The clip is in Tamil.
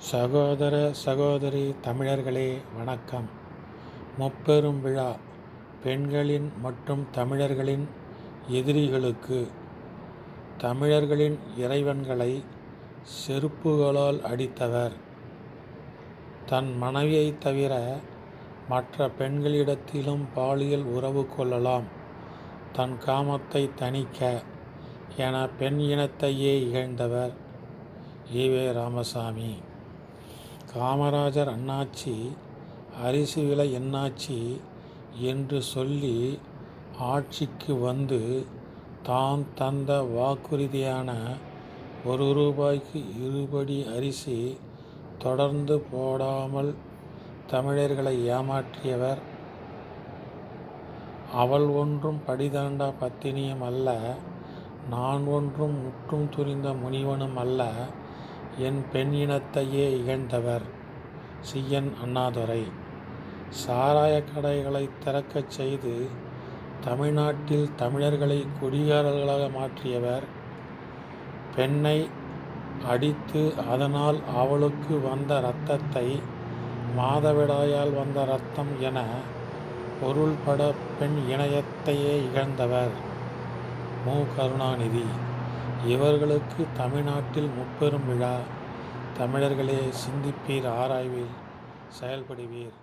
சகோதர சகோதரி தமிழர்களே வணக்கம். முப்பெரும் விழா பெண்களின் மற்றும் தமிழர்களின் எதிரிகளுக்கு. தமிழர்களின் இறைவன்களை செருப்புகளால் அடித்தவர். தன் மனைவியைத் தவிர மற்ற பெண்களிடத்திலும் பாலியல் உறவு கொள்ளலாம். தன் காமத்தை தணிக்க என பெண் இனத்தையே இகழ்ந்தவர் ஈவே ராமசாமி. காமராஜர் அண்ணாச்சி அரிசி விலை என்னாச்சி என்று சொல்லி ஆட்சிக்கு வந்து தான் தந்த வாக்குறுதியான ஒரு ரூபாய்க்கு இருபடி அரிசி தொடர்ந்து போடாமல் தமிழர்களை ஏமாற்றியவர். அவள் ஒன்றும் படிதாண்டா பத்தினியும் அல்ல நான் ஒன்றும் முற்றும் துரிந்த முனிவனும் அல்ல என் பெண் இனத்தையே இகழ்ந்தவர். சிஎன் அண்ணாதுரை. சாராய கடைகளை திறக்கச் செய்து தமிழ்நாட்டில் தமிழர்களை குடிகாரர்களாக மாற்றியவர். பெண்ணை அடித்து அதனால் அவளுக்கு வந்த இரத்தத்தை மாதவிடாயால் வந்த இரத்தம் என பொருள்பட பெண் இணையத்தையே இகழ்ந்தவர். மு. கருணாநிதி. இவர்களுக்கு தமிழ்நாட்டில் முப்பெரும் விழா. தமிழர்களே சிந்திப்பீர் ஆராய்வீர் செயல்படுவீர்.